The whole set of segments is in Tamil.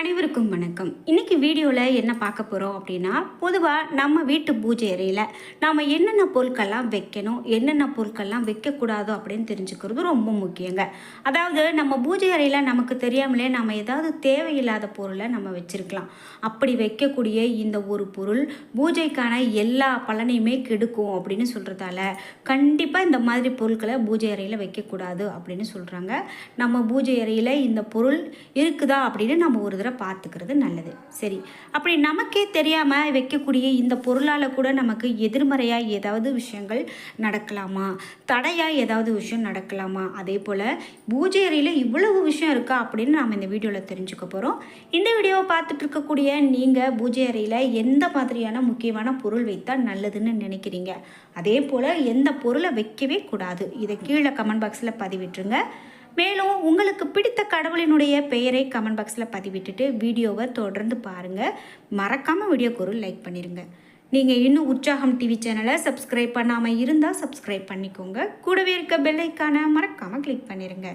அனைவருக்கும் வணக்கம். இன்னைக்கு வீடியோவில் என்ன பார்க்க போகிறோம் அப்படின்னா பொதுவாக நம்ம வீட்டு பூஜை அறையில் நாம் என்னென்ன பொருட்கள்லாம் வைக்கணும் என்னென்ன பொருட்கள்லாம் வைக்கக்கூடாதோ அப்படின்னு தெரிஞ்சுக்கிறது ரொம்ப முக்கியங்க. அதாவது நம்ம பூஜை அறையில் நமக்கு தெரியாமலே நம்ம ஏதாவது தேவையில்லாத பொருளை நம்ம வச்சுருக்கலாம். அப்படி வைக்கக்கூடிய இந்த ஒரு பொருள் பூஜைக்கான எல்லா பலனையுமே கெடுக்கும் அப்படின்னு சொல்கிறதால கண்டிப்பாக இந்த மாதிரி பொருட்களை பூஜை அறையில் வைக்கக்கூடாது அப்படின்னு சொல்கிறாங்க நம்ம பூஜை அறையில் இந்த பொருள் இருக்குதா அப்படின்னு நம்ம ஒரு தடவை பார்த்துக்கிறது நல்லது. சரி. அப்படி நமக்கே தெரியாமல் வைக்கக்கூடிய இந்த பொருளால் கூட நமக்கு எதிர்மறையாக ஏதாவது விஷயங்கள் நடக்கலாமா? தடையாக ஏதாவது விஷயம் நடக்கலாமா? அதே போல் பூஜை அறையில் இவ்வளவு விஷயம் இருக்கா அப்படின்னு நாம் இந்த வீடியோவில் தெரிஞ்சுக்க போகிறோம் இந்த வீடியோவை பார்த்துட்டு இருக்கக்கூடிய நீங்கள் பூஜை அறையில் எந்த மாதிரியான முக்கியமான பொருள் வைத்தால் நல்லதுன்னு நினைக்கிறீங்க? அதே போல் எந்த பொருளை வைக்கவே கூடாது. இதை கீழே கமெண்ட் பாக்ஸில் பதிவிட்டுருங்க. மேலும் உங்களுக்கு பிடித்த கடவுளினுடைய பெயரை கமெண்ட் பாக்ஸில் பதிவிட்டுட்டு வீடியோவை தொடர்ந்து பாருங்கள் மறக்காமல் வீடியோக்கு ஒரு லைக் பண்ணிடுங்க நீங்கள் இன்னும் உற்சாகம் டிவி சேனலை சப்ஸ்கிரைப் பண்ணாமல் இருந்தால் சப்ஸ்கிரைப் பண்ணிக்கோங்க. கூடவே இருக்க பெல்லைக்கான மறக்காமல் கிளிக் பண்ணிடுங்க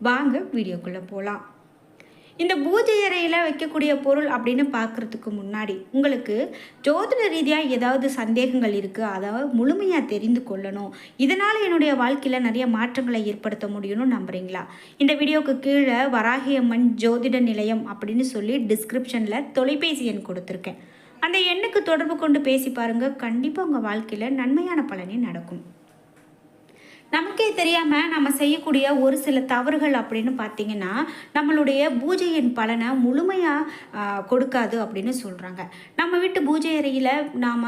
வாங்க வீடியோக்குள்ளே போகலாம் இந்த பூஜை அறையில் வைக்கக்கூடிய பொருள் அப்படின்னு பார்க்குறதுக்கு முன்னாடி உங்களுக்கு ஜோதிட ரீதியாக ஏதாவது சந்தேகங்கள் இருக்குது அதாவது முழுமையாக தெரிந்து கொள்ளணும். இதனால் என்னுடைய வாழ்க்கையில் நிறைய மாற்றங்களை ஏற்படுத்த முடியும்னு நம்புறீங்களா? இந்த வீடியோவுக்கு கீழே வராகியம்மன் ஜோதிட நிலையம் அப்படின்னு சொல்லி டிஸ்கிரிப்ஷனில் தொலைபேசி எண் கொடுத்துருக்கேன். அந்த எண்ணுக்கு தொடர்பு கொண்டு பேசி பாருங்கள் கண்டிப்பாக உங்கள் வாழ்க்கையில் நன்மையான பலனே நடக்கும். நமக்கே தெரியாமல் நம்ம செய்யக்கூடிய ஒரு சில தவறுகள் அப்படின்னு பார்த்தீங்கன்னா நம்மளுடைய பூஜையின் பலனை முழுமையாக கொடுக்காது அப்படின்னு சொல்கிறாங்க நம்ம வீட்டு பூஜை அறையில் நாம்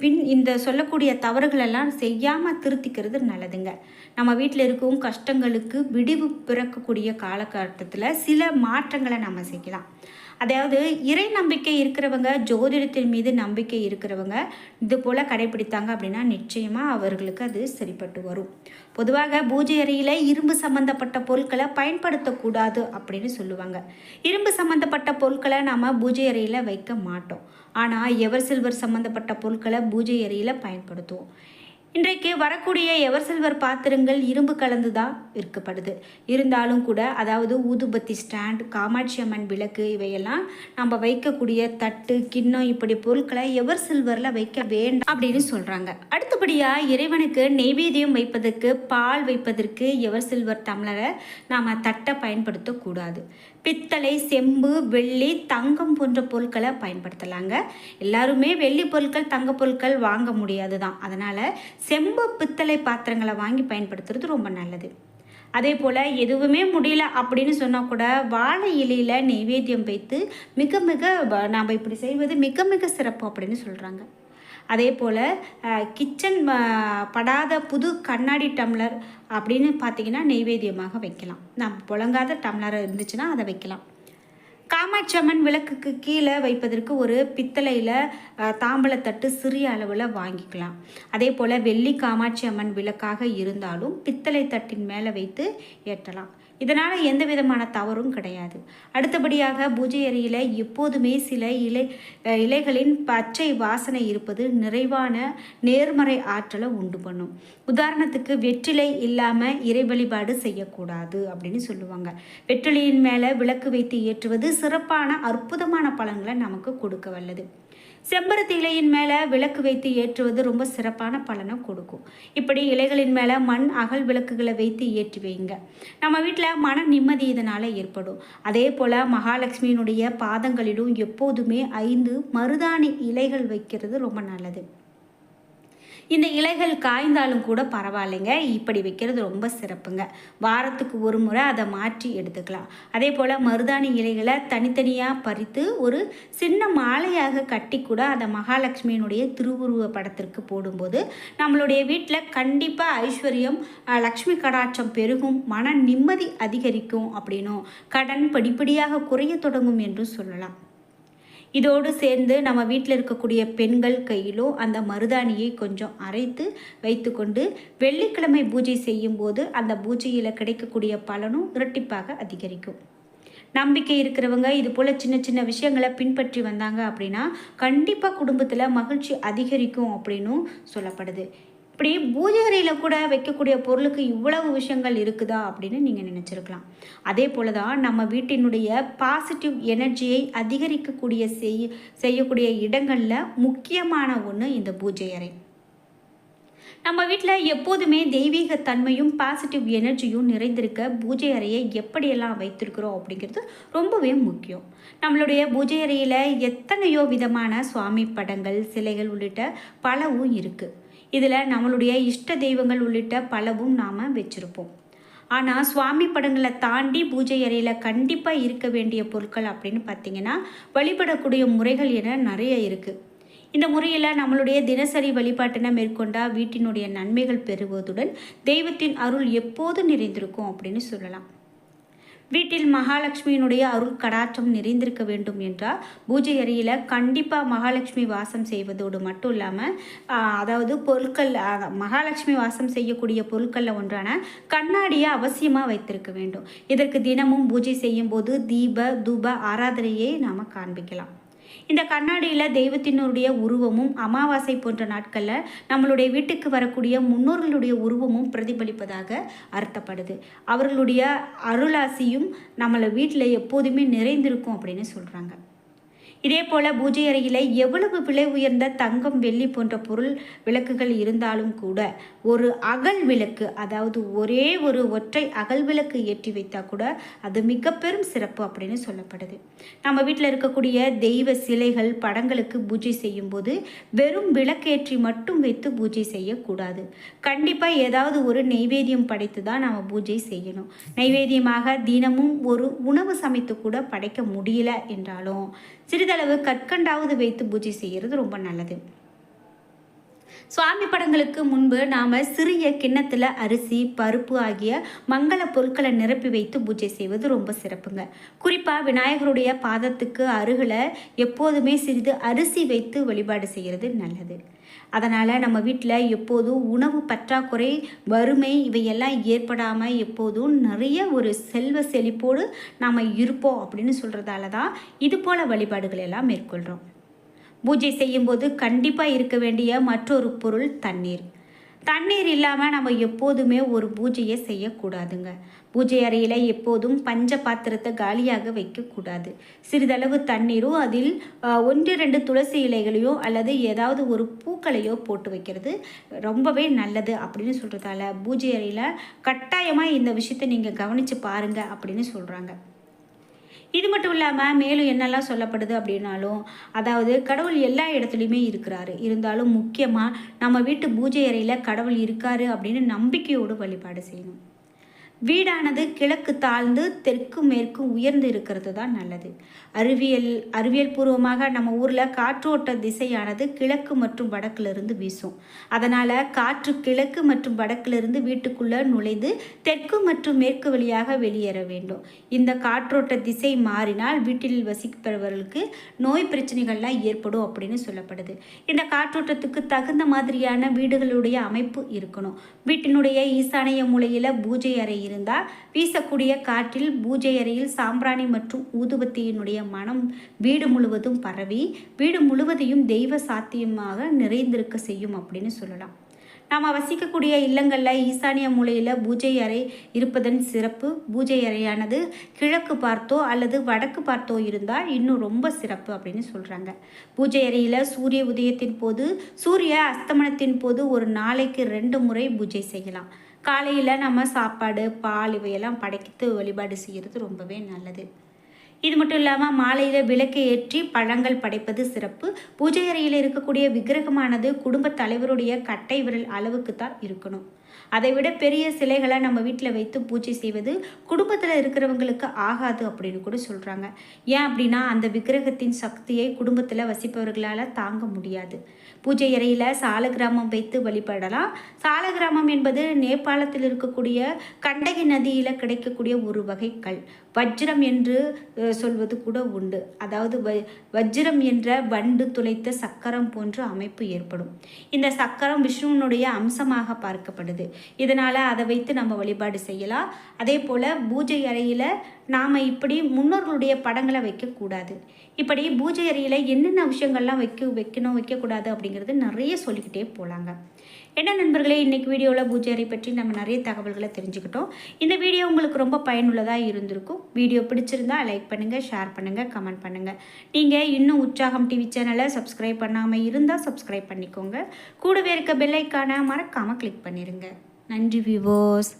பின் இந்த சொல்லக்கூடிய தவறுகளெல்லாம் செய்யாமல் திருத்திக்கிறது நல்லதுங்க. நம்ம வீட்டில் இருக்கும் கஷ்டங்களுக்கு விடிவு பிறக்கக்கூடிய காலகட்டத்தில் சில மாற்றங்களை நம்ம செய்யலாம். அதாவது இறை நம்பிக்கை இருக்கிறவங்க ஜோதிடத்தின் மீது நம்பிக்கை இருக்கிறவங்க இது போல் கடைபிடித்தாங்க அப்படின்னா நிச்சயமாக அவர்களுக்கு அது சரிப்பட்டு வரும். பொதுவாக பூஜை அறையில் இரும்பு சம்மந்தப்பட்ட பொருட்களை பயன்படுத்தக்கூடாது அப்படின்னு சொல்லுவாங்க. இரும்பு சம்மந்தப்பட்ட பொருட்களை நாம் பூஜை அறையில் வைக்க மாட்டோம். ஆனால் எவர் சில்வர் சம்மந்தப்பட்ட பொருட்களை பூஜை அறையில் பயன்படுத்துவோம். இன்றைக்கு வரக்கூடிய எவர் சில்வர் பாத்திரங்கள் இரும்பு கலந்து தான் விற்கப்படுது. இருந்தாலும் கூட அதாவது ஊதுபத்தி ஸ்டாண்ட் காமாட்சி அம்மன் விளக்கு இவையெல்லாம் நம்ம வைக்கக்கூடிய தட்டு கிண்ணம் இப்படி பொருட்களை எவர் சில்வரில் வைக்க வேண்டாம் அப்படின்னு சொல்கிறாங்க அடுத்தபடியாக இறைவனுக்கு நெய்வேத்தியம் வைப்பதற்கு பால் வைப்பதற்கு எவர் சில்வர் டம்ளரை நாம் தட்டை பயன்படுத்தக்கூடாது. பித்தளை செம்பு வெள்ளி தங்கம் போன்ற பொருட்களை பயன்படுத்தலாங்க. எல்லாருமே வெள்ளி பொருட்கள் தங்க பொருட்கள் வாங்க முடியாது தான் அதனால் செம்பு பித்தளை பாத்திரங்களை வாங்கி பயன்படுத்துறது ரொம்ப நல்லது. அதே போல் எதுவுமே முடியல அப்படின்னு சொன்னால் கூட வாழை இலையில் நெய்வேத்தியம் வைத்து மிக மிக நாம் இப்படி செய்வது மிக மிக சிறப்பு அப்படின்னு சொல்கிறாங்க அதே போல் கிச்சன் படாத புது கண்ணாடி டம்ளர் அப்படின்னு பார்த்தீங்கன்னா நெய்வேத்தியமாக வைக்கலாம். நம் புழங்காத டம்ளர் இருந்துச்சுன்னா அதை வைக்கலாம். காமாட்சி அம்மன் விளக்குக்கு கீழே வைப்பதற்கு ஒரு பித்தளையில் தாம்பலத்தட்டு சிறிய அளவில் வாங்கிக்கலாம். அதே போல் வெள்ளி காமாட்சி அம்மன் விளக்காக இருந்தாலும் பித்தளை தட்டின் மேலே வைத்து ஏற்றலாம். இதனால் எந்த விதமான தவறும் கிடையாது. அடுத்தபடியாக பூஜை அறையில் எப்போதுமே சில இலை இலைகளின் பச்சை வாசனை இருப்பது நிறைவான நேர்மறை ஆற்றலை உண்டு பண்ணும். உதாரணத்துக்கு வெற்றிலை இல்லாமல் இறை வழிபாடு செய்யக்கூடாது அப்படின்னு சொல்லுவாங்க. வெற்றிலையின் மேலே விளக்கு வைத்து ஏற்றுவது சிறப்பான அற்புதமான பலன்களை நமக்கு கொடுக்க வல்லது. செம்பருத்தி இலையின் மேலே விளக்கு வைத்து ஏற்றுவது ரொம்ப சிறப்பான பலனை கொடுக்கும். இப்படி இலைகளின் மேலே மண் அகல் விளக்குகளை வைத்து ஏற்றி வைங்க. நம்ம வீட்டில் மன நிம்மதி இதனால் ஏற்படும். அதே போல் மகாலட்சுமியினுடைய பாதங்களிலும் எப்போதுமே ஐந்து மருதாணி இலைகள் வைக்கிறது ரொம்ப நல்லது. இந்த இலைகள் காய்ந்தாலும் கூட பரவாயில்லைங்க. இப்படி வைக்கிறது ரொம்ப சிறப்புங்க. வாரத்துக்கு ஒரு முறை அதை மாற்றி எடுத்துக்கலாம். அதே போல் மருதாணி இலைகளை தனித்தனியாக பறித்து ஒரு சின்ன மாலையாக கட்டி கூட அதை மகாலட்சுமியினுடைய திருவுருவ படத்திற்கு போடும்போது நம்மளுடைய வீட்டில் கண்டிப்பாக ஐஸ்வர்யம் லக்ஷ்மி கடாட்சம் பெருகும் மன நிம்மதி அதிகரிக்கும் அப்படின்னும் கடன் படிப்படியாக குறைய தொடங்கும் என்றும் சொல்லலாம். இதோடு சேர்ந்து நம்ம வீட்டில் இருக்கக்கூடிய பெண்கள் கையிலும் அந்த மருதாணியை கொஞ்சம் அரைத்து வைத்துக்கொண்டு வெள்ளிக்கிழமை பூஜை செய்யும்போது அந்த பூஜையில் கிடைக்கக்கூடிய பலனும் இரட்டிப்பாக அதிகரிக்கும். நம்பிக்கை இருக்கிறவங்க இது போல் சின்ன சின்ன விஷயங்களை பின்பற்றி வந்தாங்க அப்படின்னா கண்டிப்பாக குடும்பத்தில் மகிழ்ச்சி அதிகரிக்கும் அப்படின்னும் சொல்லப்படுது. இப்படி பூஜை அறையில் கூட வைக்கக்கூடிய பொருளுக்கு இவ்வளவு விஷயங்கள் இருக்குதா அப்படின்னு நீங்கள் நினச்சிருக்கலாம். அதே போல தான் நம்ம வீட்டினுடைய பாசிட்டிவ் எனர்ஜியை அதிகரிக்கக்கூடிய செய் செய்யக்கூடிய இடங்களில் முக்கியமான ஒன்று இந்த பூஜை அறை. நம்ம வீட்டில் எப்போதுமே தெய்வீக தன்மையும் பாசிட்டிவ் எனர்ஜியும் நிறைந்திருக்க பூஜை அறையை எப்படியெல்லாம் வைத்திருக்கிறோம் அப்படிங்கிறது ரொம்பவே முக்கியம். நம்மளுடைய பூஜை அறையில் எத்தனையோ விதமான சுவாமி படங்கள் சிலைகள் உள்ளிட்ட பலவும் இருக்குது இதில் நம்மளுடைய இஷ்ட தெய்வங்கள் உள்ளிட்ட பலவும் நாம் வச்சுருப்போம். ஆனால் சுவாமி படங்களை தாண்டி பூஜை அறையில் கண்டிப்பாக இருக்க வேண்டிய பொருட்கள் அப்படின்னு பார்த்தீங்கன்னா வழிபடக்கூடிய முறைகள் என நிறைய இருக்குது இந்த முறையில் நம்மளுடைய தினசரி வழிபாட்டினை மேற்கொண்டால் வீட்டினுடைய நன்மைகள் பெறுவதுடன் தெய்வத்தின் அருள் எப்போது நிறைந்திருக்கும் அப்படின்னு சொல்லலாம். வீட்டில் மகாலட்சுமியினுடைய அருள் கடாற்றம் நிறைந்திருக்க வேண்டும் என்றால் பூஜை அறையில் கண்டிப்பாக மகாலட்சுமி வாசம் செய்வதோடு மட்டும் இல்லாமல் அதாவது பொருட்கள் மகாலட்சுமி வாசம் செய்யக்கூடிய பொருட்களில் ஒன்றான கண்ணாடியை அவசியமாக வைத்திருக்க வேண்டும். இதற்கு தினமும் பூஜை செய்யும் போது தீப தூப ஆராதனையை நாம் காண்பிக்கலாம். இந்த கண்ணாடியில் தெய்வத்தினுடைய உருவமும் அமாவாசை போன்ற நாட்களில் நம்மளுடைய வீட்டுக்கு வரக்கூடிய முன்னோர்களுடைய உருவமும் பிரதிபலிப்பதாக அர்த்தப்படுது. அவர்களுடைய அருளாசியும் நம்மளை வீட்டில் எப்போதுமே நிறைந்திருக்கும் அப்படின்னு சொல்கிறாங்க இதே போல் பூஜை அறையில் எவ்வளவு விலை உயர்ந்த தங்கம் வெள்ளி போன்ற பொருள் விளக்குகள் இருந்தாலும் கூட ஒரு அகல் விளக்கு அதாவது ஒரே ஒரு ஒற்றை அகல் விளக்கு ஏற்றி வைத்தா கூட அது மிக பெரும் சிறப்பு அப்படின்னு சொல்லப்படுது. நம்ம வீட்டில் இருக்கக்கூடிய தெய்வ சிலைகள் படங்களுக்கு பூஜை செய்யும்போது வெறும் விளக்கேற்றி மட்டும் வைத்து பூஜை செய்யக்கூடாது. கண்டிப்பாக ஏதாவது ஒரு நெய்வேத்தியம் படைத்து தான் நாம் பூஜை செய்யணும். நெய்வேத்தியமாக தினமும் ஒரு உணவு சமைத்து கூட படைக்க முடியல என்றாலும் சிறிதளவு கற்கண்டாவது வைத்து பூஜை செய்கிறது ரொம்ப நல்லது. சுவாமி படங்களுக்கு முன்பு நாம் சிறிய கிண்ணத்தில் அரிசி பருப்பு ஆகிய மங்கள பொருட்களை நிரப்பி வைத்து பூஜை செய்வது ரொம்ப சிறப்புங்க. குறிப்பாக விநாயகருடைய பாதத்துக்கு அருகில் எப்போதுமே சிறிது அரிசி வைத்து வழிபாடு செய்கிறது நல்லது. அதனால் நம்ம வீட்டில் எப்போதும் உணவு பற்றாக்குறை வறுமை இவையெல்லாம் ஏற்படாமல் எப்போதும் நிறைய ஒரு செல்வ செழிப்போடு நாம் இருப்போம் அப்படின்னு சொல்கிறதால தான் இது போல் வழிபாடுகள் எல்லாம் மேற்கொள்கிறோம் பூஜை செய்யும்போது கண்டிப்பாக இருக்க வேண்டிய மற்றொரு பொருள் தண்ணீர். தண்ணீர் இல்லாமல் நம்ம எப்போதுமே ஒரு பூஜையை செய்யக்கூடாதுங்க. பூஜை அறையில் எப்போதும் பஞ்ச பாத்திரத்தை காலியாக வைக்கக்கூடாது சிறிதளவு தண்ணீரும் அதில் ஒன்று ரெண்டு துளசி இலைகளையோ அல்லது ஏதாவது ஒரு பூக்களையோ போட்டு வைக்கிறது ரொம்பவே நல்லது அப்படின்னு சொல்கிறதால பூஜை அறையில் கட்டாயமாக இந்த விஷயத்தை நீங்கள் கவனித்து பாருங்கள் அப்படின்னு சொல்கிறாங்க இது மட்டும் இல்லாமல் மேலும் என்னெல்லாம் சொல்லப்படுது அப்படின்னாலும் அதாவது கடவுள் எல்லா இடத்துலையுமே இருக்கிறாரு. இருந்தாலும் முக்கியமாக நம்ம வீட்டு பூஜை அறையில் கடவுள் இருக்காரு அப்படின்னு நம்பிக்கையோடு வழிபாடு செய்யணும். வீடானது கிழக்கு தாழ்ந்து தெற்கு மேற்கு உயர்ந்து இருக்கிறது தான் நல்லது. அறிவியல் அறிவியல் பூர்வமாக நம்ம ஊரில் காற்றோட்ட திசையானது கிழக்கு மற்றும் வடக்கிலிருந்து வீசும். அதனால் காற்று கிழக்கு மற்றும் வடக்கிலிருந்து வீட்டுக்குள்ளே நுழைந்து தெற்கு மற்றும் மேற்கு வழியாக வெளியேற வேண்டும். இந்த காற்றோட்ட திசை மாறினால் வீட்டில் வசிப்பவர்களுக்கு நோய் பிரச்சனைகள்லாம் ஏற்படும் அப்படின்னு சொல்லப்படுது. இந்த காற்றோட்டத்துக்கு தகுந்த மாதிரியான வீடுகளுடைய அமைப்பு இருக்கணும். வீட்டினுடைய ஈசானிய மூலையில் பூஜை அறை இருந்தால் வீசக்கூடிய காற்றில் பூஜை அறையில் சாம்பிராணி மற்றும் ஊதுபத்தியினுடைய மனம் வீடு முழுவதும் பரவி வீடு முழுவதையும் தெய்வ சாத்தியமாக நிறைந்திருக்க செய்யும் அப்படின்னு சொல்லலாம். நாம் வசிக்கக்கூடிய இல்லங்களில் ஈசானிய மூலையில் பூஜை அறை இருப்பதன் சிறப்பு பூஜை அறையானது கிழக்கு பார்த்தோ அல்லது வடக்கு பார்த்தோ இருந்தால் இன்னும் ரொம்ப சிறப்பு அப்படின்னு சொல்கிறாங்க பூஜை அறையில் சூரிய உதயத்தின் போது சூரிய அஸ்தமனத்தின் போது ஒரு நாளைக்கு ரெண்டு முறை பூஜை செய்யலாம். காலையில் நம்ம சாப்பாடு பால் இவையெல்லாம் படைக்கித்து வழிபாடு செய்கிறது ரொம்பவே நல்லது. இது மட்டும் இல்லாமல் மாலையில் விளக்கை ஏற்றி பழங்கள் படைப்பது சிறப்பு. பூஜை அறையில் இருக்கக்கூடிய விக்கிரகமானது குடும்ப தலைவருடைய கட்டை விரல் அளவுக்கு தான் இருக்கணும். அதை விட பெரிய சிலைகளை நம்ம வீட்டில் வைத்து பூஜை செய்வது குடும்பத்தில் இருக்கிறவங்களுக்கு ஆகாது அப்படின்னு கூட சொல்கிறாங்க ஏன் அப்படின்னா அந்த விக்கிரகத்தின் சக்தியை குடும்பத்தில் வசிப்பவர்களால் தாங்க முடியாது. பூஜை அறையில் சாலகிராமம் வைத்து வழிபடலாம். சாலகிராமம் என்பது நேபாளத்தில் இருக்கக்கூடிய கண்டகி நதியில் கிடைக்கக்கூடிய ஒரு வகை கல். வஜ்ரம் என்று சொல்வது கூட உண்டு. அதாவது வ வஜ்ரம் என்ற வண்டு துளைத்த சக்கரம் போன்ற அமைப்பு ஏற்படும். இந்த சக்கரம் விஷ்ணுவனுடைய அம்சமாக பார்க்கப்படுது. இதனால் அதை வைத்து நம்ம வழிபாடு செய்யலாம். அதே போல் பூஜை அறையில் நாம் இப்படி முன்னோர்களுடைய படங்களை வைக்கக்கூடாது இப்படி பூஜை அறையில் என்னென்ன விஷயங்கள்லாம் வைக்க வைக்கணும் வைக்கக்கூடாது அப்படிங்கிறது நிறைய சொல்லிக்கிட்டே போகலாங்க என்ன நண்பர்களே இன்றைக்கி வீடியோவில் பூஜை பற்றி நம்ம நிறைய தகவல்களை தெரிஞ்சுக்கிட்டோம். இந்த வீடியோ உங்களுக்கு ரொம்ப பயனுள்ளதாக இருந்திருக்கும். வீடியோ பிடிச்சிருந்தா லைக் பண்ணுங்கள் ஷேர் பண்ணுங்கள் கமெண்ட் பண்ணுங்கள் நீங்கள் இன்னும் உற்சாகம் டிவி சேனலை சப்ஸ்கிரைப் பண்ணாமல் இருந்தால் சப்ஸ்கிரைப் பண்ணிக்கோங்க. கூடவே இருக்க பெல்லைக்கான மறக்காமல் கிளிக் பண்ணிடுங்க நன்றி விவோஸ்